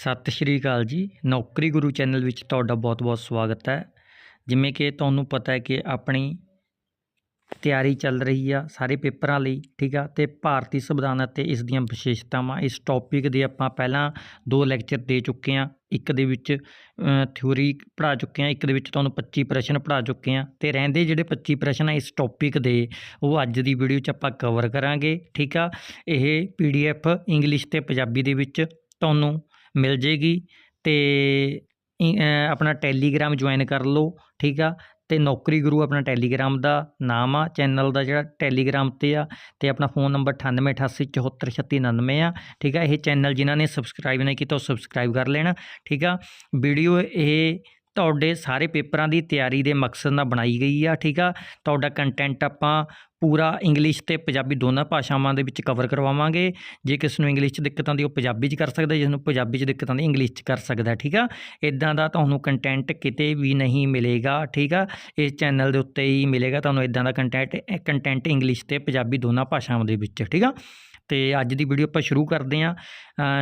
ਸਤਿ ਸ਼੍ਰੀ ਅਕਾਲ ਜੀ। ਨੌਕਰੀ ਗੁਰੂ ਚੈਨਲ ਵਿੱਚ ਤੁਹਾਡਾ ਬਹੁਤ-ਬਹੁਤ ਸਵਾਗਤ ਹੈ। ਜਿਵੇਂ ਕਿ ਤੁਹਾਨੂੰ ਪਤਾ ਹੈ ਕਿ ਆਪਣੀ ਤਿਆਰੀ ਚੱਲ ਰਹੀ ਆ ਸਾਰੇ ਪੇਪਰਾਂ ਲਈ, ਠੀਕ ਆ? ਤੇ ਭਾਰਤੀ ਸੰਵਿਧਾਨ ਅਤੇ ਇਸ ਦੀਆਂ ਵਿਸ਼ੇਸ਼ਤਾਵਾਂ, ਇਸ ਟੌਪਿਕ ਦੇ ਆਪਾਂ ਪਹਿਲਾਂ ਦੋ ਲੈਕਚਰ ਦੇ ਚੁੱਕੇ ਆ ਇੱਕ ਦੇ ਵਿੱਚ ਥਿਊਰੀ ਪੜ੍ਹਾ ਚੁੱਕੇ ਆ ਇੱਕ ਦੇ ਵਿੱਚ ਤੁਹਾਨੂੰ 25 ਪ੍ਰਸ਼ਨ ਪੜ੍ਹਾ ਚੁੱਕੇ ਆ ਤੇ ਰਹਿੰਦੇ ਜਿਹੜੇ 25 ਪ੍ਰਸ਼ਨ ਆ ਇਸ ਟੌਪਿਕ ਦੇ, ਉਹ ਅੱਜ ਦੀ ਵੀਡੀਓ 'ਚ ਆਪਾਂ ਕਵਰ ਕਰਾਂਗੇ, ਠੀਕ ਆ? ਇਹ ਪੀਡੀਐਫ ਇੰਗਲਿਸ਼ ਤੇ ਪੰਜਾਬੀ ਦੇ ਵਿੱਚ ਤੁਹਾਨੂੰ ਮਿਲ ਜੇਗੀ ਅਤੇ ਆਪਣਾ ਟੈਲੀਗ੍ਰਾਮ ਜੁਆਇਨ ਕਰ ਲਓ, ਠੀਕ ਆ? ਅਤੇ ਨੌਕਰੀ ਗੁਰੂ ਆਪਣਾ ਟੈਲੀਗ੍ਰਾਮ ਦਾ ਨਾਮ ਆ, ਚੈਨਲ ਦਾ ਜਿਹੜਾ ਟੈਲੀਗ੍ਰਾਮ ਤੇ ਆ ਅਤੇ ਆਪਣਾ ਫੋਨ ਨੰਬਰ 9888743699 ਆ, ਠੀਕ ਆ? ਇਹ ਚੈਨਲ ਜਿਨ੍ਹਾਂ ਨੇ ਸਬਸਕ੍ਰਾਈਬ ਨਹੀਂ ਕੀਤਾ ਉਹ ਸਬਸਕ੍ਰਾਈਬ ਕਰ ਲੈਣਾ, ਠੀਕ ਆ? ਵੀਡੀਓ ਇਹ ਤੁਹਾਡੇ ਸਾਰੇ ਪੇਪਰਾਂ ਦੀ ਤਿਆਰੀ ਦੇ ਮਕਸਦ ਨਾਲ ਬਣਾਈ ਗਈ ਆ, ਠੀਕ ਆ? ਤੁਹਾਡਾ ਕੰਟੈਂਟ ਆਪਾਂ ਪੂਰਾ ਇੰਗਲਿਸ਼ ਤੇ ਪੰਜਾਬੀ ਦੋਨਾਂ ਭਾਸ਼ਾਵਾਂ ਦੇ ਵਿੱਚ ਕਵਰ ਕਰਵਾਵਾਂਗੇ। ਜੇ ਕਿਸ ਨੂੰ ਇੰਗਲਿਸ਼ 'ਚ ਦਿੱਕਤ ਆਉਂਦੀ, ਉਹ ਪੰਜਾਬੀ 'ਚ ਕਰ ਸਕਦਾ ਜਿਸ ਨੂੰ ਪੰਜਾਬੀ 'ਚ ਦਿੱਕਤ ਆਉਂਦੀ ਇੰਗਲਿਸ਼ 'ਚ ਕਰ ਸਕਦਾ, ਠੀਕ ਆ? ਇਦਾਂ ਦਾ ਤੁਹਾਨੂੰ ਕੰਟੈਂਟ ਕਿਤੇ ਵੀ ਨਹੀਂ ਮਿਲੇਗਾ, ਠੀਕ ਆ? ਇਸ ਚੈਨਲ ਦੇ ਉੱਤੇ ਹੀ ਮਿਲੇਗਾ ਤੁਹਾਨੂੰ ਇਦਾਂ ਦਾ ਕੰਟੈਂਟ ਕੰਟੈਂਟ ਇੰਗਲਿਸ਼ ਤੇ ਪੰਜਾਬੀ ਦੋਨਾਂ ਭਾਸ਼ਾਵਾਂ ਦੇ ਵਿੱਚ, ਠੀਕ ਆ? ਤੇ ਅੱਜ ਦੀ ਵੀਡੀਓ ਆਪਾਂ ਸ਼ੁਰੂ ਕਰਦੇ ਹਾਂ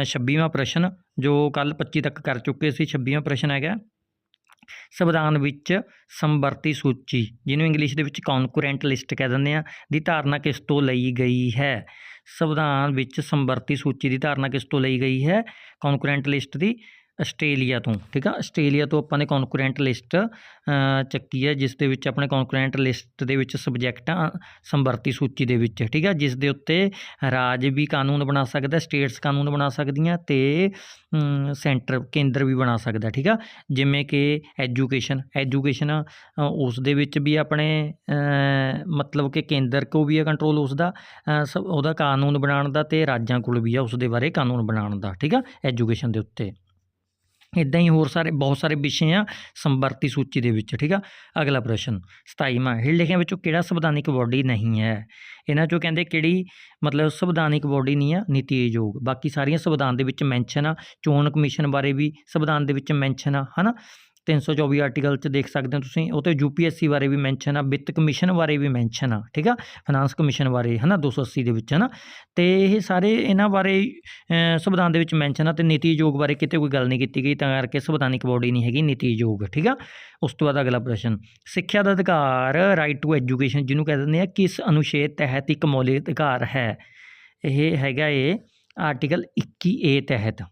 26ਵਾਂ ਪ੍ਰਸ਼ਨ, ਜੋ ਕੱਲ 25 ਤੱਕ ਕਰ ਚੁੱਕੇ ਸੀ 26ਵਾਂ ਪ੍ਰਸ਼ਨ ਹੈਗਾ। ਸੰਵਿਧਾਨ ਵਿੱਚ ਸੰਵਰਤੀ ਸੂਚੀ, ਜਿਹਨੂੰ ਇੰਗਲਿਸ਼ ਦੇ ਵਿੱਚ ਕੌਨਕੁਰੈਂਟ ਲਿਸਟ ਕਹਿ ਦਿੰਦੇ ਆ, ਦੀ ਧਾਰਨਾ ਕਿਸ ਤੋਂ ਲਈ ਗਈ ਹੈ? ਸੰਵਿਧਾਨ ਵਿੱਚ ਸੰਵਰਤੀ ਸੂਚੀ ਦੀ ਧਾਰਨਾ ਕਿਸ ਤੋਂ ਲਈ ਗਈ ਹੈ? ਕੌਨਕੁਰੈਂਟ ਲਿਸਟ ਦੀ ਆਸਟ੍ਰੇਲੀਆ ਤੋਂ, ਠੀਕ ਆ? ਆਸਟ੍ਰੇਲੀਆ ਤੋਂ ਆਪਾਂ ਨੇ ਕੌਨਕੂਰੈਂਟ ਲਿਸਟ ਚੱਕੀ ਹੈ, ਜਿਸ ਦੇ ਵਿੱਚ ਆਪਣੇ ਕੌਨਕੂਰੈਂਟ ਲਿਸਟ ਦੇ ਵਿੱਚ ਸਬਜੈਕਟਾਂ ਆ, ਸੰਵਰਤੀ ਸੂਚੀ ਦੇ ਵਿੱਚ, ਠੀਕ ਆ? ਜਿਸ ਦੇ ਉੱਤੇ ਰਾਜ ਵੀ ਕਾਨੂੰਨ ਬਣਾ ਸਕਦਾ ਸਟੇਟਸ ਕਾਨੂੰਨ ਬਣਾ ਸਕਦੀਆਂ ਤੇ ਸੈਂਟਰ ਕੇਂਦਰ ਵੀ ਬਣਾ ਸਕਦਾ, ਠੀਕ ਆ? ਜਿਵੇਂ ਕਿ ਐਜੂਕੇਸ਼ਨ ਐਜੂਕੇਸ਼ਨ ਉਸ ਦੇ ਵਿੱਚ ਵੀ ਆਪਣੇ ਮਤਲਬ ਕਿ ਕੇਂਦਰ ਕੋ ਵੀ ਹੈ ਕੰਟਰੋਲ ਉਸ ਦਾ ਸ- ਉਹਦਾ ਕਾਨੂੰਨ ਬਣਾਉਣ ਦਾ ਤੇ ਰਾਜਾਂ ਕੋਲ ਵੀ ਆ ਉਸ ਦੇ ਬਾਰੇ ਕਾਨੂੰਨ ਬਣਾਉਣ ਦਾ, ਠੀਕ ਆ? ਐਜੂਕੇਸ਼ਨ ਦੇ ਉੱਤੇ। ਇਦਾਂ ਹੀ ਹੋਰ ਸਾਰੇ ਬਹੁਤ ਸਾਰੇ ਵਿਸ਼ੇ ਆ ਸੰਵਰਤੀ ਸੂਚੀ ਦੇ ਵਿੱਚ, ਠੀਕ ਆ? ਅਗਲਾ ਪ੍ਰਸ਼ਨ 27ਵਾਂ ਹੇਠ ਲਿਖਿਆਂ ਵਿੱਚੋਂ ਕਿਹੜਾ ਸੰਵਿਧਾਨਿਕ ਬੋਡੀ ਨਹੀਂ ਹੈ? ਇਹਨਾਂ ਚੋਂ ਕਹਿੰਦੇ ਕਿਹੜੀ, ਮਤਲਬ ਸੰਵਿਧਾਨਿਕ ਬੋਡੀ ਨਹੀਂ ਆ, ਨੀਤੀ ਆਯੋਗ। ਬਾਕੀ ਸਾਰੀਆਂ ਸੰਵਿਧਾਨ ਦੇ ਵਿੱਚ ਮੈਂਸ਼ਨ ਆ, ਚੋਣ ਕਮਿਸ਼ਨ ਬਾਰੇ ਵੀ ਸੰਵਿਧਾਨ ਦੇ ਵਿੱਚ ਮੈਂਸ਼ਨ ਆ, ਹਨਾ? 324 ਆਰਟੀਕਲ 'ਚ ਦੇਖ ਸਕਦੇ ਹੋ ਤੁਸੀਂ। ਉਹ ਤੇ ਯੂਪੀਐਸਸੀ ਬਾਰੇ ਵੀ ਮੈਂਸ਼ਨ ਆ, ਵਿੱਤ ਕਮਿਸ਼ਨ ਬਾਰੇ ਵੀ ਮੈਂਸ਼ਨ ਆ, ਠੀਕ ਆ? ਫਾਈਨਾਂਸ ਕਮਿਸ਼ਨ ਬਾਰੇ, ਹਨਾ? 280 ਦੇ ਵਿੱਚ, ਹਨਾ? ਤੇ ਇਹ ਸਾਰੇ ਇਹਨਾਂ ਬਾਰੇ ਸੰਵਿਧਾਨ ਦੇ ਵਿੱਚ ਮੈਂਸ਼ਨ ਆ ਤੇ ਨੀਤੀ ਆਯੋਗ ਬਾਰੇ ਕਿਤੇ ਕੋਈ ਗੱਲ ਨਹੀਂ ਕੀਤੀ ਗਈ, ਤਾਂ ਕਰਕੇ ਸੰਵਿਧਾਨਿਕ ਬੋਡੀ ਨਹੀਂ ਹੈਗੀ ਨੀਤੀ ਆਯੋਗ, ਠੀਕ ਆ? ਉਸ ਤੋਂ ਬਾਅਦ ਅਗਲਾ ਪ੍ਰਸ਼ਨ, ਸਿੱਖਿਆ ਦਾ ਅਧਿਕਾਰ ਰਾਈਟ ਟੂ ਐਜੂਕੇਸ਼ਨ ਜਿਹਨੂੰ ਕਹਿੰਦੇ ਨੇ ਆ, ਕਿਸ ਅਨੁਛੇਦ ਤਹਿਤ ਇੱਕ ਮੌਲਿਕ ਅਧਿਕਾਰ ਹੈ? ਇਹ ਹੈਗਾ ਇਹ ਆਰਟੀਕਲ 21 ਏ ਤਹਿਤ।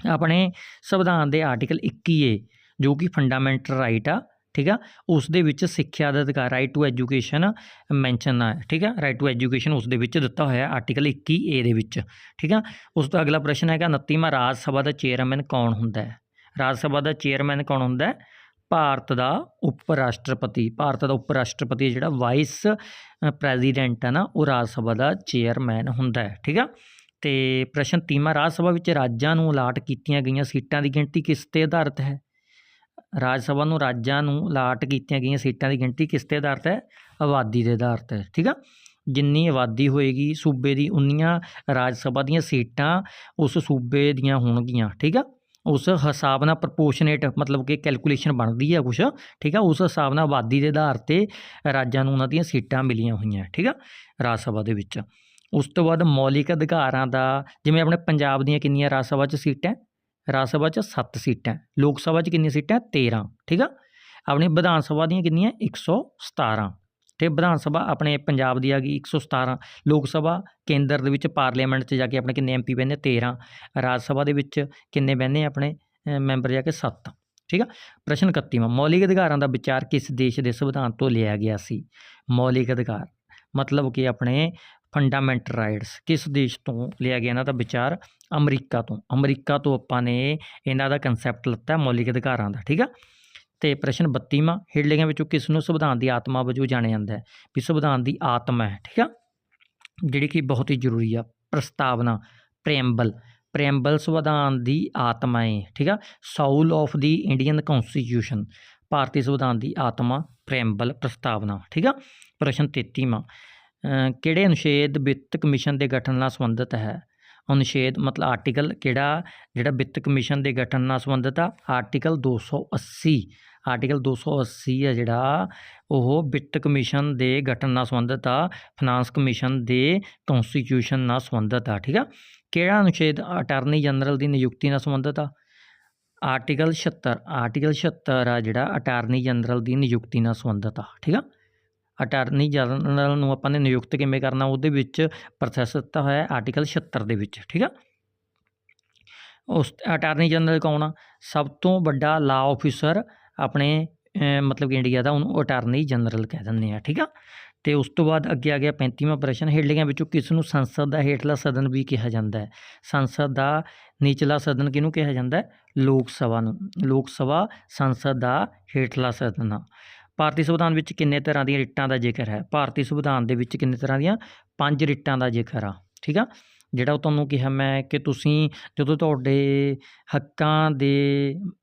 ਆਪਣੇ ਸੰਵਿਧਾਨ ਦੇ ਆਰਟੀਕਲ 21 ਏ ਜੋ ਕਿ ਫੰਡਾਮੈਂਟਲ ਰਾਈਟ ਆ, ਠੀਕ ਆ? ਉਸ ਦੇ ਵਿੱਚ ਸਿੱਖਿਆ ਦਾ ਅਧਿਕਾਰ ਰਾਈਟ ਟੂ ਐਜੂਕੇਸ਼ਨ ਮੈਂਸ਼ਨ ਆ, ਠੀਕ ਆ? ਰਾਈਟ ਟੂ ਐਜੂਕੇਸ਼ਨ ਉਸ ਦੇ ਵਿੱਚ ਦਿੱਤਾ ਹੋਇਆ ਆਰਟੀਕਲ 21 ਏ ਦੇ ਵਿੱਚ, ਠੀਕ ਆ? ਉਸ ਤੋਂ ਅਗਲਾ ਪ੍ਰਸ਼ਨ ਹੈਗਾ 29ਵਾਂ ਰਾਜ ਸਭਾ ਦਾ ਚੇਅਰਮੈਨ ਕੌਣ ਹੁੰਦਾ ਹੈ? ਰਾਜ ਸਭਾ ਦਾ ਚੇਅਰਮੈਨ ਕੌਣ ਹੁੰਦਾ ਹੈ? ਭਾਰਤ ਦਾ ਉਪ ਰਾਸ਼ਟਰਪਤੀ ਭਾਰਤ ਦਾ ਉਪ ਰਾਸ਼ਟਰਪਤੀ ਜਿਹੜਾ ਵਾਈਸ ਪ੍ਰੈਜ਼ੀਡੈਂਟ ਹੈ ਨਾ, ਉਹ ਰਾਜ ਸਭਾ ਦਾ ਚੇਅਰਮੈਨ ਹੁੰਦਾ ਹੈ, ਠੀਕ ਆ? ਤੇ ਪ੍ਰਸ਼ਨ ਤੀਮਾ ਰਾਜ ਸਭਾ ਵਿੱਚ ਰਾਜਾਂ ਨੂੰ ਅਲਾਟ ਕੀਤੀਆਂ ਗਈਆਂ ਸੀਟਾਂ ਦੀ ਗਿਣਤੀ ਕਿਸ ਤੇ ਆਧਾਰਿਤ ਹੈ? ਰਾਜ ਸਭਾ ਨੂੰ ਰਾਜਾਂ ਨੂੰ ਅਲਾਟ ਕੀਤੀਆਂ ਗਈਆਂ ਸੀਟਾਂ ਦੀ ਗਿਣਤੀ ਕਿਸ ਤੇ ਆਧਾਰਿਤ ਹੈ? ਆਬਾਦੀ ਦੇ ਆਧਾਰ 'ਤੇ, ਠੀਕ ਆ? ਜਿੰਨੀ ਆਬਾਦੀ ਹੋਏਗੀ ਸੂਬੇ ਦੀ ਉਨੀਆਂ ਰਾਜ ਸਭਾ ਦੀਆਂ ਸੀਟਾਂ ਉਸ ਸੂਬੇ ਦੀਆਂ ਹੋਣਗੀਆਂ, ਠੀਕ ਆ? ਉਸ ਹਿਸਾਬ ਨਾਲ ਪ੍ਰਪੋਰਸ਼ਨੇਟ ਮਤਲਬ ਕਿ ਕੈਲਕੂਲੇਸ਼ਨ ਬਣਦੀ ਆ ਕੁਛ, ਠੀਕ ਆ? ਉਸ ਹਿਸਾਬ ਨਾਲ ਆਬਾਦੀ ਦੇ ਆਧਾਰ ਤੇ ਰਾਜਾਂ ਨੂੰ ਉਹਨਾਂ ਦੀਆਂ ਸੀਟਾਂ ਮਿਲੀਆਂ ਹੋਈਆਂ, ਠੀਕ ਆ? ਰਾਜ ਸਭਾ ਦੇ ਵਿੱਚ। ਉਸ ਤੋਂ ਬਾਅਦ ਮੌਲਿਕ ਅਧਿਕਾਰਾਂ ਦਾ, ਜਿਵੇਂ ਆਪਣੇ ਪੰਜਾਬ ਦੀਆਂ ਕਿੰਨੀਆਂ ਰਾਜ ਸਭਾ 'ਚ ਸੀਟਾਂ ਰਾਜ ਸਭਾ 'ਚ 7 ਸੀਟਾਂ, ਲੋਕ ਸਭਾ 'ਚ ਕਿੰਨੀਆਂ ਸੀਟਾਂ? 13 ਠੀਕ ਆ? ਆਪਣੀ ਵਿਧਾਨ ਸਭਾ ਦੀਆਂ ਕਿੰਨੀਆਂ? 117 ਤੇ ਵਿਧਾਨ ਸਭਾ ਆਪਣੇ ਪੰਜਾਬ ਦੀ ਆ ਗਈ 117 ਲੋਕ ਸਭਾ ਕੇਂਦਰ ਦੇ ਵਿੱਚ ਪਾਰਲੀਮੈਂਟ 'ਚ ਜਾ ਕੇ ਆਪਣੇ ਕਿੰਨੇ ਐਮਪੀ ਬਹਿੰਦੇ? 13 ਰਾਜ ਸਭਾ ਦੇ ਵਿੱਚ ਕਿੰਨੇ ਬਹਿੰਦੇ ਆਪਣੇ ਮੈਂਬਰ ਜਾ ਕੇ? 7 ਠੀਕ ਆ? ਪ੍ਰਸ਼ਨ 31ਵਾਂ ਮੌਲਿਕ ਅਧਿਕਾਰਾਂ ਦਾ ਵਿਚਾਰ ਕਿਸ ਦੇਸ਼ ਦੇ ਸੰਵਿਧਾਨ ਤੋਂ ਲਿਆ ਗਿਆ ਸੀ? ਮੌਲਿਕ ਅਧਿਕਾਰ, ਮਤਲਬ ਕਿ ਆਪਣੇ ਫੰਡਾਮੈਂਟਲ ਰਾਈਟਸ ਕਿਸ ਦੇਸ਼ ਤੋਂ ਲਿਆ ਗਿਆ ਇਹਨਾਂ ਦਾ ਵਿਚਾਰ? ਅਮਰੀਕਾ ਤੋਂ। ਅਮਰੀਕਾ ਤੋਂ ਆਪਾਂ ਨੇ ਇਹਨਾਂ ਦਾ ਕਨਸੈਪਟ ਲਿੱਤਾ ਮੌਲਿਕ ਅਧਿਕਾਰਾਂ ਦਾ, ਠੀਕ ਆ? ਤੇ ਪ੍ਰਸ਼ਨ 32ਵਾਂ ਹੇਠਲੀਆਂ ਵਿੱਚੋਂ ਕਿਸ ਨੂੰ ਸੰਵਿਧਾਨ ਦੀ ਆਤਮਾ ਵਜੋਂ ਜਾਣਿਆ ਜਾਂਦਾ ਹੈ? ਵੀ ਸੰਵਿਧਾਨ ਦੀ ਆਤਮਾ ਹੈ, ਠੀਕ ਆ? ਜਿਹੜੀ ਕਿ ਬਹੁਤ ਹੀ ਜ਼ਰੂਰੀ ਆ, ਪ੍ਰਸਤਾਵਨਾ ਪ੍ਰੈਂਬਲ ਪ੍ਰੈਂਬਲ ਸੰਵਿਧਾਨ ਦੀ ਆਤਮਾ ਹੈ, ਠੀਕ ਆ? Soul of the Indian constitution ਭਾਰਤੀ ਸੰਵਿਧਾਨ ਦੀ ਆਤਮਾ ਪ੍ਰੈਂਬਲ ਪ੍ਰਸਤਾਵਨਾ, ਠੀਕ ਆ? ਪ੍ਰਸ਼ਨ 33ਵਾਂ ਕਿਹੜੇ ਅਨੁਛੇਦ ਵਿੱਤ ਕਮਿਸ਼ਨ ਦੇ ਗਠਨ ਨਾਲ ਸੰਬੰਧਿਤ ਹੈ? ਅਨੁਛੇਦ ਮਤਲਬ ਆਰਟੀਕਲ ਕਿਹੜਾ? ਜਿਹੜਾ ਵਿੱਤ ਕਮਿਸ਼ਨ ਦੇ ਗਠਨ ਨਾਲ ਸੰਬੰਧਿਤ ਆ? ਆਰਟੀਕਲ 280 ਆਰਟੀਕਲ 280 ਹੈ ਜਿਹੜਾ, ਉਹ ਵਿੱਤ ਕਮਿਸ਼ਨ ਦੇ ਗਠਨ ਨਾਲ ਸੰਬੰਧਿਤ ਆ ਫਾਈਨਾਂਸ ਕਮਿਸ਼ਨ ਦੇ ਕਨਸਟੀਟਿਊਸ਼ਨ ਨਾਲ ਸੰਬੰਧਿਤ ਆ, ਠੀਕ ਆ? ਕਿਹੜਾ ਅਨੁਛੇਦ ਅਟਾਰਨੀ ਜਨਰਲ ਦੀ ਨਿਯੁਕਤੀ ਨਾਲ ਸੰਬੰਧਿਤ ਆ? ਆਰਟੀਕਲ 76 ਆਰਟੀਕਲ 76 ਆ ਜਿਹੜਾ ਅਟਾਰਨੀ ਜਨਰਲ ਦੀ ਨਿਯੁਕਤੀ ਨਾਲ ਸੰਬੰਧਿਤ ਆ, ਠੀਕ ਆ? ਅਟਾਰਨੀ ਜਨਰਲ ਨੂੰ ਆਪਾਂ ਨੇ ਨਿਯੁਕਤ ਕਿਵੇਂ ਕਰਨਾ, ਉਹਦੇ ਵਿੱਚ ਪ੍ਰੋਸੈਸ ਦਿੱਤਾ ਹੋਇਆ ਆਰਟੀਕਲ 76 ਦੇ ਵਿੱਚ, ਠੀਕ ਆ? ਉਸ ਅਟਾਰਨੀ ਜਨਰਲ ਕੌਣ ਆ? ਸਭ ਤੋਂ ਵੱਡਾ ਲਾ ਆਫੀਸਰ ਆਪਣੇ ਮਤਲਬ ਕਿ ਇੰਡੀਆ ਦਾ ਉਹਨੂੰ ਅਟਾਰਨੀ ਜਨਰਲ ਕਹਿ ਦਿੰਦੇ ਆ, ਠੀਕ ਆ? ਤੇ ਉਸ ਤੋਂ ਬਾਅਦ ਅੱਗੇ ਆ ਗਿਆ 35ਵਾਂ ਪ੍ਰਸ਼ਨ, ਹੇਠਲੀਆਂ ਵਿੱਚੋਂ ਕਿਸ ਨੂੰ ਸੰਸਦ ਦਾ ਹੇਠਲਾ ਸਦਨ ਵੀ ਕਿਹਾ ਜਾਂਦਾ ਹੈ? ਸੰਸਦ ਦਾ ਨੀਚਲਾ ਸਦਨ ਕਿਹਨੂੰ ਕਿਹਾ ਜਾਂਦਾ ਹੈ? ਲੋਕ ਸਭਾ ਨੂੰ, ਲੋਕ ਸਭਾ ਸੰਸਦ ਦਾ ਹੇਠਲਾ ਸਦਨ ਆ। ਭਾਰਤੀ ਸੰਵਿਧਾਨ ਵਿੱਚ ਕਿੰਨੇ ਤਰ੍ਹਾਂ ਦੀਆਂ ਰਿਟਾਂ ਦਾ ਜ਼ਿਕਰ ਹੈ? ਭਾਰਤੀ ਸੰਵਿਧਾਨ ਦੇ ਵਿੱਚ ਕਿੰਨੇ ਤਰ੍ਹਾਂ ਦੀਆਂ ਪੰਜ ਰਿਟਾਂ ਦਾ ਜ਼ਿਕਰ ਆ, ਠੀਕ ਆ? ਜਿਹੜਾ ਉਹ ਤੁਹਾਨੂੰ ਕਿਹਾ ਮੈਂ ਕਿ ਤੁਸੀਂ ਜਦੋਂ ਤੁਹਾਡੇ ਹੱਕਾਂ ਦੇ,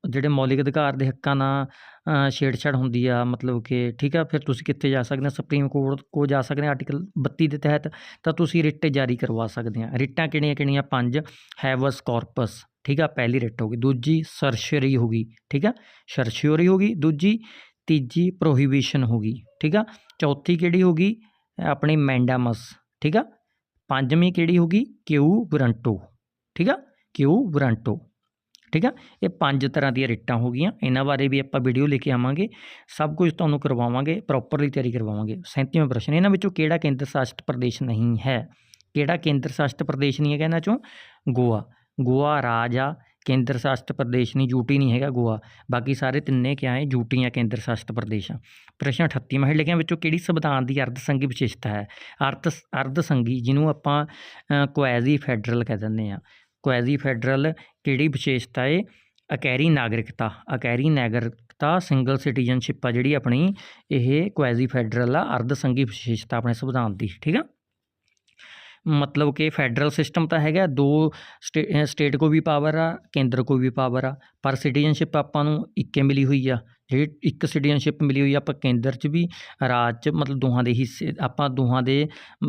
ਜਿਹੜੇ ਮੌਲਿਕ ਅਧਿਕਾਰ ਦੇ ਹੱਕਾਂ ਨਾਲ ਛੇੜਛਾੜ ਹੁੰਦੀ ਆ, ਮਤਲਬ ਕਿ, ਠੀਕ ਆ? ਫਿਰ ਤੁਸੀਂ ਕਿੱਥੇ ਜਾ ਸਕਦੇ ਹੋ? ਸੁਪਰੀਮ ਕੋਰਟ ਕੋ ਜਾ ਸਕਦੇ ਹੋ? ਆਰਟੀਕਲ 32 ਦੇ ਤਹਿਤ ਤਾਂ ਤੁਸੀਂ ਰਿਟ ਜਾਰੀ ਕਰਵਾ ਸਕਦੇ ਆ। ਰਿਟਾਂ ਕਿਹੜੀਆਂ ਕਿਹੜੀਆਂ? ਪੰਜ ਹੈਵਸ ਕਾਰਪਸ ਠੀਕ ਆ? ਪਹਿਲੀ ਰਿਟ ਹੋ ਗਈ। ਦੂਜੀ ਸਰਸ਼ਰੀ ਹੋ ਗਈ, ਠੀਕ ਆ? ਸਰਸ਼ਿਓਰੀ ਹੋ ਗਈ। ਦੂਜੀ ਤੀਜੀ ਪ੍ਰੋਹੀਬਿਸ਼ਨ ਹੋ ਗਈ, ਠੀਕ ਆ? ਚੌਥੀ ਕਿਹੜੀ ਹੋ ਗਈ? ਆਪਣੀ ਮੈਂਡਾਮਸ ਠੀਕ ਆ? ਪੰਜਵੀਂ ਕਿਹੜੀ ਹੋ ਗਈ? ਕਿਊ ਵਰੰਟੋ ਠੀਕ ਆ? ਕਿਊ ਵਰੰਟੋ ਠੀਕ ਆ? ਇਹ ਪੰਜ ਤਰ੍ਹਾਂ ਦੀਆਂ ਰਿਟਾਂ ਹੋ ਗਈਆਂ। ਇਹਨਾਂ ਬਾਰੇ ਵੀ ਆਪਾਂ ਵੀਡੀਓ ਲੈ ਕੇ ਆਵਾਂਗੇ। ਸਭ ਕੁਝ ਤੁਹਾਨੂੰ ਕਰਵਾਵਾਂਗੇ ਪ੍ਰੋਪਰਲੀ ਤਿਆਰੀ ਕਰਵਾਵਾਂਗੇ। 37ਵਾਂ ਪ੍ਰਸ਼ਨ, ਇਹਨਾਂ ਵਿੱਚੋਂ ਕਿਹੜਾ ਕੇਂਦਰ ਸ਼ਾਸਿਤ ਪ੍ਰਦੇਸ਼ ਨਹੀਂ ਹੈ? ਕਿਹੜਾ ਕੇਂਦਰ ਸ਼ਾਸਿਤ ਪ੍ਰਦੇਸ਼ ਨਹੀਂ ਹੈਗਾ ਇਹਨਾਂ ਚੋਂ? ਗੋਆ। ਗੋਆ ਰਾਜ ਆ ਕੇਂਦਰ ਸ਼ਾਸਿਤ ਪ੍ਰਦੇਸ਼ ਨਹੀਂ ਯੂਟੀ ਨਹੀਂ ਹੈਗਾ ਗੋਆ। ਬਾਕੀ ਸਾਰੇ ਤਿੰਨੇ ਕਿਆ ਹੈ ਯੂਟੀਆਂ ਕੇਂਦਰ ਸ਼ਾਸਿਤ ਪ੍ਰਦੇਸ਼ ਆ। ਪ੍ਰਸ਼ਨ 38 ਮਹਿ ਲਿਖਿਆਂ ਵਿੱਚੋਂ ਕਿਹੜੀ ਸੰਵਿਧਾਨ ਦੀ ਅਰਧ ਸੰਘੀ ਵਿਸ਼ੇਸ਼ਤਾ ਹੈ? ਅਰਧ ਅਰਧ ਸੰਘੀ, ਜਿਹਨੂੰ ਆਪਾਂ ਕੁਐਜ਼ੀ ਫੈਡਰਲ ਕਹਿ ਦਿੰਦੇ ਆ। ਕੁਐਜ਼ੀ ਫੈਡਰਲ ਕਿਹੜੀ ਵਿਸ਼ੇਸ਼ਤਾ ਹੈ ਅਕੈਰੀ ਨਾਗਰਿਕਤਾ। ਅਕੈਰੀ ਨਾਗਰਿਕਤਾ ਸਿੰਗਲ ਸਿਟੀਜ਼ਨਸ਼ਿਪ ਆ ਜਿਹੜੀ ਆਪਣੀ, ਇਹ ਕੁਐਜ਼ੀ ਫੈਡਰਲ ਆ, ਅਰਧ ਸੰਘੀ ਵਿਸ਼ੇਸ਼ਤਾ ਆਪਣੇ ਸੰਵਿਧਾਨ ਦੀ, ਠੀਕ ਆ? ਮਤਲਬ ਕਿ ਫੈਡਰਲ ਸਿਸਟਮ ਤਾਂ ਹੈਗਾ, ਦੋ ਸਟੇ- ਸਟੇਟ ਕੋ ਵੀ ਪਾਵਰ ਆ, ਕੇਂਦਰ ਕੋ ਵੀ ਪਾਵਰ ਆ, ਪਰ ਸਿਟੀਜ਼ਨਸ਼ਿਪ ਆਪਾਂ ਨੂੰ ਇੱਕੇ ਮਿਲੀ ਹੋਈ ਆ। ਜਿਹੜੀ ਇੱਕ ਸਿਟੀਜ਼ਨਸ਼ਿਪ ਮਿਲੀ ਹੋਈ ਆ ਆਪਾਂ ਕੇਂਦਰ 'ਚ ਵੀ, ਰਾਜ 'ਚ, ਮਤਲਬ ਦੋਹਾਂ ਦੇ ਹਿੱਸੇ, ਆਪਾਂ ਦੋਹਾਂ ਦੇ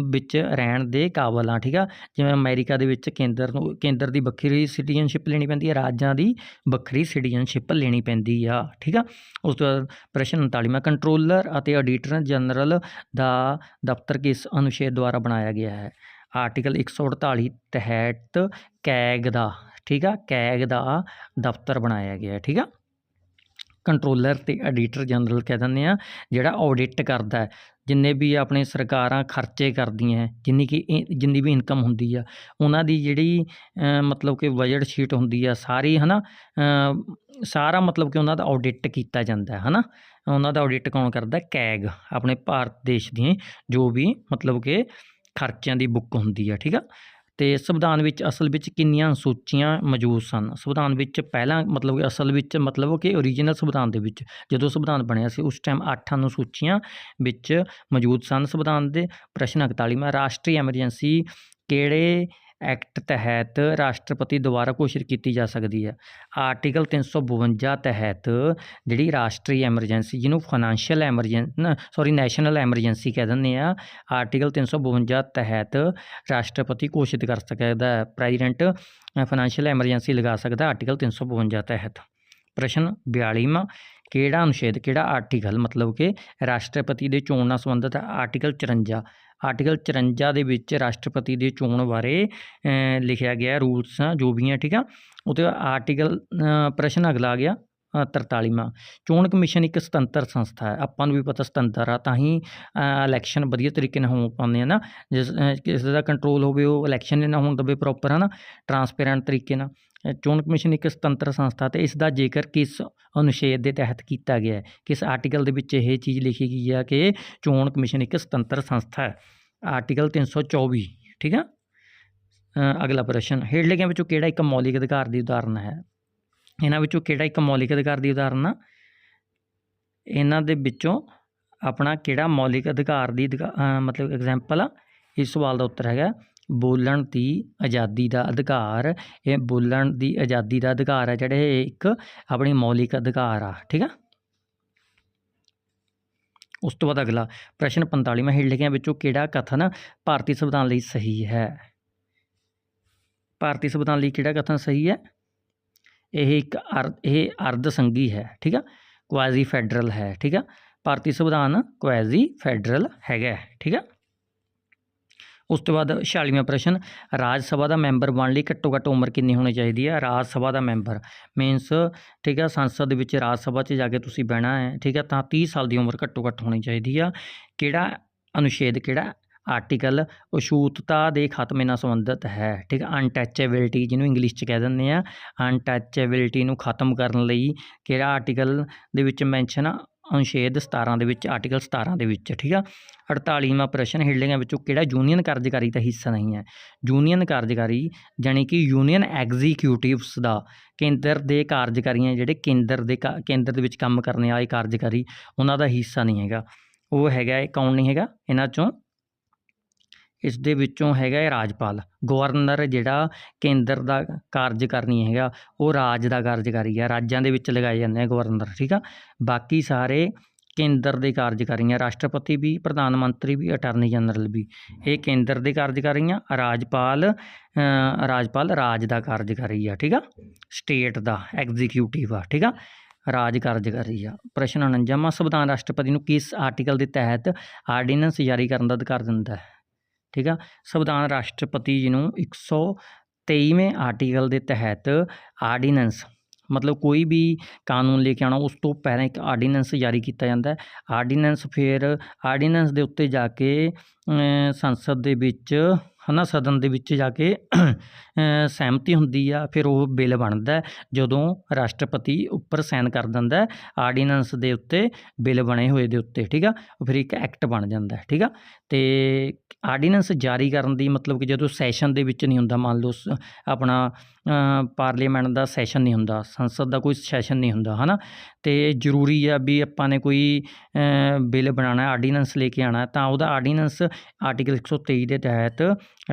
ਵਿੱਚ ਰਹਿਣ ਦੇ ਕਾਬਲ ਆ, ਠੀਕ ਆ? ਜਿਵੇਂ ਅਮਰੀਕਾ ਦੇ ਵਿੱਚ ਕੇਂਦਰ ਨੂੰ, ਕੇਂਦਰ ਦੀ ਵੱਖਰੀ ਸਿਟੀਜ਼ਨਸ਼ਿਪ ਲੈਣੀ ਪੈਂਦੀ ਹੈ ਰਾਜਾਂ ਦੀ ਵੱਖਰੀ ਸਿਟੀਜ਼ਨਸ਼ਿਪ ਲੈਣੀ ਪੈਂਦੀ ਆ, ਠੀਕ ਆ? ਉਸ ਤੋਂ ਬਾਅਦ ਪ੍ਰਸ਼ਨ 39ਵਾਂ ਕੰਟਰੋਲਰ ਅਤੇ ਆਡੀਟਰ ਜਨਰਲ ਦਾ ਦਫ਼ਤਰ ਕਿਸ ਅਨੁਛੇਦ ਦੁਆਰਾ ਬਣਾਇਆ ਗਿਆ ਹੈ? ਆਰਟੀਕਲ 148 ਤਹਿਤ ਕੈਗ ਦਾ ਠੀਕ ਆ ਕੈਗ ਦਾ ਦਫ਼ਤਰ ਬਣਾਇਆ ਗਿਆ ਠੀਕ ਆ। ਕੰਟਰੋਲਰ ਤੇ ਐਡੀਟਰ ਜਨਰਲ ਕਹਿ ਦਿੰਦੇ ਆ ਜਿਹੜਾ ਆਡਿਟ ਕਰਦਾ ਹੈ ਜਿੰਨੇ ਵੀ ਆਪਣੇ ਸਰਕਾਰਾਂ ਖਰਚੇ ਕਰਦੀਆਂ ਜਿੰਨੀ ਕਿ ਇ- ਜਿੰਨੀ ਵੀ ਇਨਕਮ ਹੁੰਦੀ ਆ ਉਹਨਾਂ ਦੀ ਜਿਹੜੀ ਮਤਲਬ ਕਿ ਬਜਟ ਸ਼ੀਟ ਹੁੰਦੀ ਆ ਸਾਰੀ ਹਨਾ ਅ, ਸਾਰਾ ਮਤਲਬ ਕਿ ਉਹਨਾਂ ਦਾ ਆਡਿਟ ਕੀਤਾ ਜਾਂਦਾ ਹੈ ਹਨਾ। ਉਹਨਾਂ ਦਾ ਆਡਿਟ ਕੌਣ ਕਰਦਾ ਕੈਗ ਆਪਣੇ ਭਾਰਤ ਦੇਸ਼ ਦੀਆਂ ਜੋ ਵੀ ਮਤਲਬ ਕਿ ਖਰਚਿਆਂ ਦੀ ਬੁੱਕ ਹੁੰਦੀ ਹੈ ਠੀਕ ਆ? ਤੇ ਸੰਵਿਧਾਨ ਵਿੱਚ ਅਸਲ ਵਿੱਚ ਕਿੰਨੀਆਂ ਅਨੁਸੂਚੀਆਂ ਮੌਜੂਦ ਸਨ? ਸੰਵਿਧਾਨ ਵਿੱਚ ਪਹਿਲਾਂ ਮਤਲਬ ਕਿ ਅਸਲ ਵਿੱਚ ਮਤਲਬ ਕਿ ਓਰੀਜਨਲ ਸੰਵਿਧਾਨ ਦੇ ਵਿੱਚ ਜਦੋਂ ਸੰਵਿਧਾਨ ਬਣਿਆ ਸੀ, ਉਸ ਟਾਈਮ 8 ਅਨੁਸੂਚੀਆਂ ਵਿੱਚ ਮੌਜੂਦ ਸਨ ਸੰਵਿਧਾਨ ਦੇ। ਪ੍ਰਸ਼ਨ 41ਵਾਂ ਰਾਸ਼ਟਰੀ ਐਮਰਜੈਂਸੀ ਕਿਹੜੇ ਐਕਟ ਤਹਿਤ ਰਾਸ਼ਟਰਪਤੀ ਦੁਆਰਾ ਘੋਸ਼ਿਤ ਕੀਤੀ ਜਾ ਸਕਦੀ ਹੈ। ਆਰਟੀਕਲ 352 ਤਹਿਤ ਜਿਹੜੀ ਰਾਸ਼ਟਰੀ ਐਮਰਜੈਂਸੀ, ਜਿਹਨੂੰ financial emergency sorry, national emergency ਕਹਿ ਦਿੰਦੇ ਆ, ਆਰਟੀਕਲ 352 ਤਹਿਤ ਰਾਸ਼ਟਰਪਤੀ ਘੋਸ਼ਿਤ ਕਰ ਸਕਦਾ ਹੈ, ਪ੍ਰੈਜ਼ੀਡੈਂਟ ਫਾਈਨੈਂਸ਼ੀਅਲ ਐਮਰਜੈਂਸੀ ਲਗਾ ਸਕਦਾ ਹੈ ਆਰਟੀਕਲ 352 ਤਹਿਤ। ਪ੍ਰਸ਼ਨ 42ਵਾਂ ਕਿਹੜਾ ਅਨੁਛੇਦ, ਕਿਹੜਾ ਆਰਟੀਕਲ, ਮਤਲਬ ਕਿ ਰਾਸ਼ਟਰਪਤੀ ਦੇ ਚੋਣ ਨਾਲ ਸੰਬੰਧਿਤ ਆਰਟੀਕਲ 54 ਆਰਟੀਕਲ 54 ਦੇ ਵਿੱਚ ਰਾਸ਼ਟਰਪਤੀ ਦੀ ਚੋਣ ਬਾਰੇ ਲਿਖਿਆ ਗਿਆ ਰੂਲਸ ਜੋ ਵੀ ਹੈ ਠੀਕ ਆ? ਉਹਦੇ ਆਰਟੀਕਲ ਪ੍ਰਸ਼ਨ ਅਗਲਾ ਆ ਗਿਆ ਅ, 43ਵਾਂ ਚੋਣ ਕਮਿਸ਼ਨ ਇੱਕ ਸੁਤੰਤਰ ਸੰਸਥਾ ਹੈ। ਆਪਾਂ ਨੂੰ ਵੀ ਪਤਾ ਸੁਤੰਤਰ ਆ ਤਾਂ ਹੀ ਇਲੈਕਸ਼ਨ ਵਧੀਆ ਤਰੀਕੇ ਨਾਲ ਹੋ ਪਾਉਂਦੇ ਆ ਨਾ। ਜਿਸ ਕਿਸੇ ਦਾ ਕੰਟਰੋਲ ਹੋਵੇ ਉਹ ਇਲੈਕਸ਼ਨ ਨਾ ਹੋਣ ਦਵੇ ਪ੍ਰੋਪਰ ਹੈ ਨਾ ਟਰਾਂਸਪੇਰੈਂਟ ਤਰੀਕੇ ਨਾਲ। ਚੋਣ ਕਮਿਸ਼ਨ ਇੱਕ ਸੁਤੰਤਰ ਸੰਸਥਾ ਤੇ ਇਸ ਦਾ ਜ਼ਿਕਰ ਕਿਸ ਅਨੁਛੇਦ ਦੇ ਤਹਿਤ ਕੀਤਾ ਗਿਆ ਹੈ, ਕਿਸ ਆਰਟੀਕਲ ਦੇ ਵਿੱਚ ਇਹ ਚੀਜ਼ ਲਿਖੀ ਗਈ ਹੈ ਕਿ ਚੋਣ ਕਮਿਸ਼ਨ ਇੱਕ ਸੁਤੰਤਰ ਸੰਸਥਾ ਹੈ, ਆਰਟੀਕਲ 324 ਠੀਕ ਆ? ਅਗਲਾ ਪ੍ਰਸ਼ਨ ਹੇਠ ਲਿਖਿਆਂ ਵਿੱਚੋਂ ਕਿਹੜਾ ਇੱਕ ਮੌਲਿਕ ਅਧਿਕਾਰ ਦੀ ਉਦਾਹਰਨ ਹੈ? ਇਹਨਾਂ ਵਿੱਚੋਂ ਕਿਹੜਾ ਇੱਕ ਮੌਲਿਕ ਅਧਿਕਾਰ ਦੀ ਉਦਾਹਰਨ ਆ? ਇਹਨਾਂ ਦੇ ਵਿੱਚੋਂ ਆਪਣਾ ਕਿਹੜਾ ਮੌਲਿਕ ਅਧਿਕਾਰ ਦੀ ਅਧਿਕਾ- ਮਤਲਬ ਐਗਜ਼ਾਮਪਲ ਆ? ਇਸ ਸਵਾਲ ਦਾ ਉੱਤਰ ਹੈਗਾ। ਬੋਲਣ ਦੀ ਆਜ਼ਾਦੀ ਦਾ ਅਧਿਕਾਰ, ਇਹ ਬੋਲਣ ਦੀ ਆਜ਼ਾਦੀ ਦਾ ਅਧਿਕਾਰ ਹੈ ਜਿਹੜੇ ਇਹ ਇੱਕ ਆਪਣੀ ਮੌਲਿਕ ਅਧਿਕਾਰ ਆ, ਠੀਕ ਆ? ਉਸ ਤੋਂ ਬਾਅਦ ਅਗਲਾ, ਪ੍ਰਸ਼ਨ 45ਵਾਂ ਹੇਠ ਲਿਖਿਆਂ ਵਿੱਚੋਂ ਕਿਹੜਾ ਕਥਨ ਭਾਰਤੀ ਸੰਵਿਧਾਨ ਲਈ ਸਹੀ ਹੈ? ਭਾਰਤੀ ਸੰਵਿਧਾਨ ਲਈ ਕਿਹੜਾ ਕਥਨ ਸਹੀ ਹੈ? ਇਹ ਇੱਕ ਅਰ, ਇਹ ਅਰਧ ਸੰਘੀ ਹੈ, ਠੀਕ ਆ? ਕੁਆਜ਼ੀ ਫੈਡਰਲ ਹੈ, ਠੀਕ ਆ? ਭਾਰਤੀ ਸੰਵਿਧਾਨ ਕੁਆਜ਼ੀ ਫੈਡਰਲ ਹੈਗਾ, ਠੀਕ ਆ? ਉਸ ਤੋਂ ਬਾਅਦ 46ਵਾਂ ਪ੍ਰਸ਼ਨ, ਰਾਜ ਸਭਾ ਦਾ ਮੈਂਬਰ ਬਣਨ ਲਈ ਘੱਟੋ ਘੱਟ ਉਮਰ ਕਿੰਨੀ ਹੋਣੀ ਚਾਹੀਦੀ ਹੈ? ਰਾਜ ਸਭਾ ਦਾ ਮੈਂਬਰ। ਮੀਨਸ ਠੀਕ ਆ, ਸੰਸਦ ਦੇ ਵਿੱਚ ਰਾਜ ਸਭਾ 'ਚ ਜਾ ਕੇ ਤੁਸੀਂ ਬਹਿਣਾ ਹੈ, ਠੀਕ ਹੈ ਤਾਂ 30 ਸਾਲ ਦੀ ਉਮਰ ਘੱਟੋ ਘੱਟ ਹੋਣੀ ਚਾਹੀਦੀ ਆ। ਕਿਹੜਾ ਅਨੁਛੇਦ, ਕਿਹੜਾ ਆਰਟੀਕਲ ਅਛੂਤਤਾ ਦੇ ਖਾਤਮੇ ਨਾਲ ਸੰਬੰਧਿਤ ਹੈ? ਠੀਕ ਹੈ ਅਨਟੱਚੇਬਿਲਟੀ ਜਿਹਨੂੰ ਇੰਗਲਿਸ਼ 'ਚ ਕਹਿ ਦਿੰਦੇ ਆ। ਅਨਟੱਚੇਬਿਲਟੀ ਨੂੰ ਖਤਮ ਕਰਨ ਲਈ ਕਿਹੜਾ ਆਰਟੀਕਲ ਦੇ ਵਿੱਚ ਮੈਂਸ਼ਨ ਅਨੁਛੇਦ 17 ਦੇ ਵਿੱਚ ਆਰਟੀਕਲ 17 ਦੇ ਵਿੱਚ, ਠੀਕ ਆ? 48ਵਾਂ ਪ੍ਰਸ਼ਨ ਹਿੱਲਿੰਗਾਂ ਵਿੱਚੋਂ ਕਿਹੜਾ ਯੂਨੀਅਨ ਕਾਰਜਕਾਰੀ ਦਾ ਹਿੱਸਾ ਨਹੀਂ ਹੈ? ਯੂਨੀਅਨ ਕਾਰਜਕਾਰੀ ਜਾਣੀ ਕਿ ਯੂਨੀਅਨ ਐਗਜ਼ੀਕਿਊਟਿਵਸ ਦਾ ਕੇਂਦਰ ਦੇ ਕਾਰਜਕਾਰੀਆਂ, ਜਿਹੜੇ ਕੇਂਦਰ ਦੇ ਕਾ- ਕੇਂਦਰ ਦੇ ਵਿੱਚ ਕੰਮ ਕਰਨ ਵਾਲੇ ਕਾਰਜਕਾਰੀ, ਉਹਨਾਂ ਦਾ ਹਿੱਸਾ ਨਹੀਂ ਹੈਗਾ। ਉਹ ਹੈਗਾ ਹੈ ਕੌਣ ਨਹੀਂ ਹੈਗਾ? ਇਹਨਾਂ ਚੋਂ ਇਸ ਦੇ ਵਿੱਚੋਂ ਹੈਗਾ ਹੈ ਰਾਜਪਾਲ। ਗਵਰਨਰ ਜਿਹੜਾ ਕੇਂਦਰ ਦਾ ਕਾਰਜਕਾਰੀ ਹੈਗਾ, ਉਹ ਰਾਜ ਦਾ ਕਾਰਜਕਾਰੀ ਹੈ ਰਾਜਾਂ ਦੇ ਵਿੱਚ ਲਗਾਏ ਜਾਂਦੇ ਆ ਗਵਰਨਰ, ਠੀਕ ਆ? ਬਾਕੀ ਸਾਰੇ ਕੇਂਦਰ ਦੇ ਕਾਰਜਕਾਰੀ ਆ ਰਾਸ਼ਟਰਪਤੀ ਵੀ, ਪ੍ਰਧਾਨ ਮੰਤਰੀ ਵੀ, ਅਟਾਰਨੀ ਜਨਰਲ ਵੀ। ਇਹ ਕੇਂਦਰ ਦੇ ਕਾਰਜਕਾਰੀ ਆ ਰਾਜਪਾਲ ਰਾਜਪਾਲ ਰਾਜ ਦਾ ਕਾਰਜਕਾਰੀ ਆ, ਠੀਕ ਆ? ਸਟੇਟ ਦਾ, ਐਗਜ਼ੀਕਿਊਟਿਵ ਆ, ਠੀਕ ਆ? ਰਾਜ ਕਾਰਜਕਾਰੀ ਆ। ਪ੍ਰਸ਼ਨ 49ਵਾਂ ਸੰਵਿਧਾਨ ਰਾਸ਼ਟਰਪਤੀ ਨੂੰ ਕਿਸ ਆਰਟੀਕਲ ਦੇ ਤਹਿਤ ਆਰਡੀਨੈਂਸ ਜਾਰੀ ਕਰਨ ਦਾ ਅਧਿਕਾਰ ਦਿੰਦਾ ਹੈ? ਠੀਕ ਆ? ਸੰਵਿਧਾਨ ਰਾਸ਼ਟਰਪਤੀ ਜੀ ਨੂੰ 123ਵੇਂ ਆਰਟੀਕਲ ਦੇ ਤਹਿਤ ਆਰਡੀਨੈਂਸ ਮਤਲਬ ਕੋਈ ਵੀ ਕਾਨੂੰਨ ਲੈ ਕੇ ਆਉਣਾ, ਉਸ ਤੋਂ ਪਹਿਲਾਂ ਇੱਕ ਆਰਡੀਨੈਂਸ ਜਾਰੀ ਕੀਤਾ ਜਾਂਦਾ ਹੈ। ਆਰਡੀਨੈਂਸ ਫਿਰ ਆਰਡੀਨੈਂਸ ਦੇ ਉੱਤੇ ਜਾ ਕੇ ਸੰਸਦ ਦੇ ਵਿੱਚ ਹੈ ਨਾ, ਸਦਨ ਦੇ ਵਿੱਚ ਜਾ ਕੇ ਸਹਿਮਤੀ ਹੁੰਦੀ ਆ, ਫਿਰ ਉਹ ਬਿੱਲ ਬਣਦਾ ਜਦੋਂ ਰਾਸ਼ਟਰਪਤੀ ਉੱਪਰ ਸਾਈਨ ਕਰ ਦਿੰਦਾ ਆਰਡੀਨੈਂਸ ਦੇ ਉੱਤੇ ਬਿੱਲ ਬਣੇ ਹੋਏ ਦੇ ਉੱਤੇ, ਠੀਕ ਆ ਫਿਰ ਇੱਕ ਐਕਟ ਬਣ ਜਾਂਦਾ ਠੀਕ ਆ, ਤੇ ਆਰਡੀਨੈਂਸ ਜਾਰੀ ਕਰਨ ਦੀ ਮਤਲਬ ਕਿ ਜਦੋਂ ਸੈਸ਼ਨ ਦੇ ਵਿੱਚ ਨਹੀਂ ਹੁੰਦਾ, ਮੰਨ ਲਓ ਸ- ਆਪਣਾ ਪਾਰਲੀਮੈਂਟ ਦਾ ਸੈਸ਼ਨ ਨਹੀਂ ਹੁੰਦਾ, ਸੰਸਦ ਦਾ ਕੋਈ ਸੈਸ਼ਨ ਨਹੀਂ ਹੁੰਦਾ, ਹਨਾ, ਤੇ ਜ਼ਰੂਰੀ ਆ ਵੀ ਆਪਾਂ ਨੇ ਕੋਈ ਬਿੱਲ ਬਣਾਉਣਾ ਆਰਡੀਨੈਂਸ ਲੈ ਕੇ ਆਉਣਾ ਤਾਂ ਉਹਦਾ ਆਰਡੀਨੈਂਸ ਆਰਟੀਕਲ 123 ਦੇ ਤਹਿਤ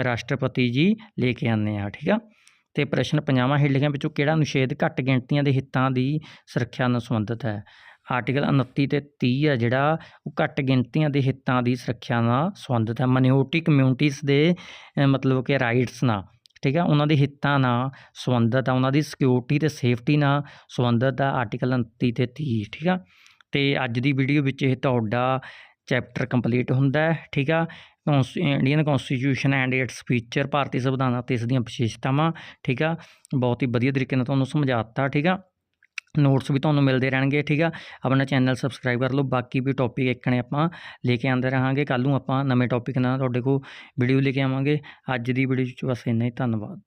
ਰਾਸ਼ਟਰਪਤੀ ਜੀ ਲੈ ਕੇ ਆਉਂਦੇ ਆ ਠੀਕ ਆ? ਤੇ ਪ੍ਰਸ਼ਨ ਪੰਜਾਵਾਂ ਹੇਠਲੀਆਂ ਵਿੱਚੋਂ ਕਿਹੜਾ ਅਨੁਛੇਦ ਘੱਟ ਗਿਣਤੀਆਂ ਦੇ ਹਿੱਤਾਂ ਦੀ ਸੁਰੱਖਿਆ ਨਾਲ ਸੰਬੰਧਿਤ ਹੈ? ਆਰਟੀਕਲ 29 ਤੇ 30 ਆ, ਜਿਹੜਾ ਉਹ ਘੱਟ ਗਿਣਤੀਆਂ ਦੇ ਹਿੱਤਾਂ ਦੀ ਸੁਰੱਖਿਆ ਨਾਲ ਸੰਬੰਧਿਤ ਹੈ। ਮਿਨੋਰਟੀ ਕਮਿਊਨਿਟੀਜ਼ ਦੇ ਮਤਲਬ ਕਿ ਰਾਈਟਸ ਨਾਲ, ਠੀਕ ਹੈ ਉਹਨਾਂ ਦੇ ਹਿੱਤਾਂ ਨਾਲ ਸੰਬੰਧਿਤ ਆ, ਉਹਨਾਂ ਦੀ ਸਿਕਿਉਰਿਟੀ ਤੇ ਸੇਫਟੀ ਨਾਲ ਸੰਬੰਧਿਤ ਆ, ਆਰਟੀਕਲ 29 ਤੇ 30 ਠੀਕ ਆ? ਤੇ ਅੱਜ ਦੀ ਵੀਡੀਓ ਵਿੱਚ ਇਹ ਤੁਹਾਡਾ ਚੈਪਟਰ ਕੰਪਲੀਟ ਹੁੰਦਾ ਹੈ, ਠੀਕ ਆ? Indian constitution and its feature ਭਾਰਤੀ ਸੰਵਿਧਾਨ ਅਤੇ ਇਸ ਦੀਆਂ ਵਿਸ਼ੇਸ਼ਤਾਵਾਂ, ਠੀਕ ਆ? ਬਹੁਤ ਹੀ ਵਧੀਆ ਤਰੀਕੇ ਨਾਲ ਤੁਹਾਨੂੰ ਸਮਝਾ ਦਿੱਤਾ ਠੀਕ ਆ? ਨੋਟਸ ਵੀ ਤੁਹਾਨੂੰ ਮਿਲਦੇ ਰਹਿਣਗੇ, ਠੀਕ ਆ? ਆਪਣਾ ਚੈਨਲ ਸਬਸਕ੍ਰਾਈਬ ਕਰ ਲਓ, ਬਾਕੀ ਵੀ ਟੌਪਿਕ ਇੱਕਣੇ ਆਪਾਂ ਲੈ ਕੇ ਆਉਂਦੇ ਰਹਾਂਗੇ, ਕੱਲ੍ਹ ਨੂੰ ਆਪਾਂ ਨਵੇਂ ਟੌਪਿਕ ਨਾਲ ਤੁਹਾਡੇ ਕੋਲ ਵੀਡੀਓ ਲੈ ਕੇ ਆਵਾਂਗੇ। ਅੱਜ ਦੀ ਵੀਡੀਓ 'ਚ ਬਸ ਇੰਨਾ ਹੀ, ਧੰਨਵਾਦ।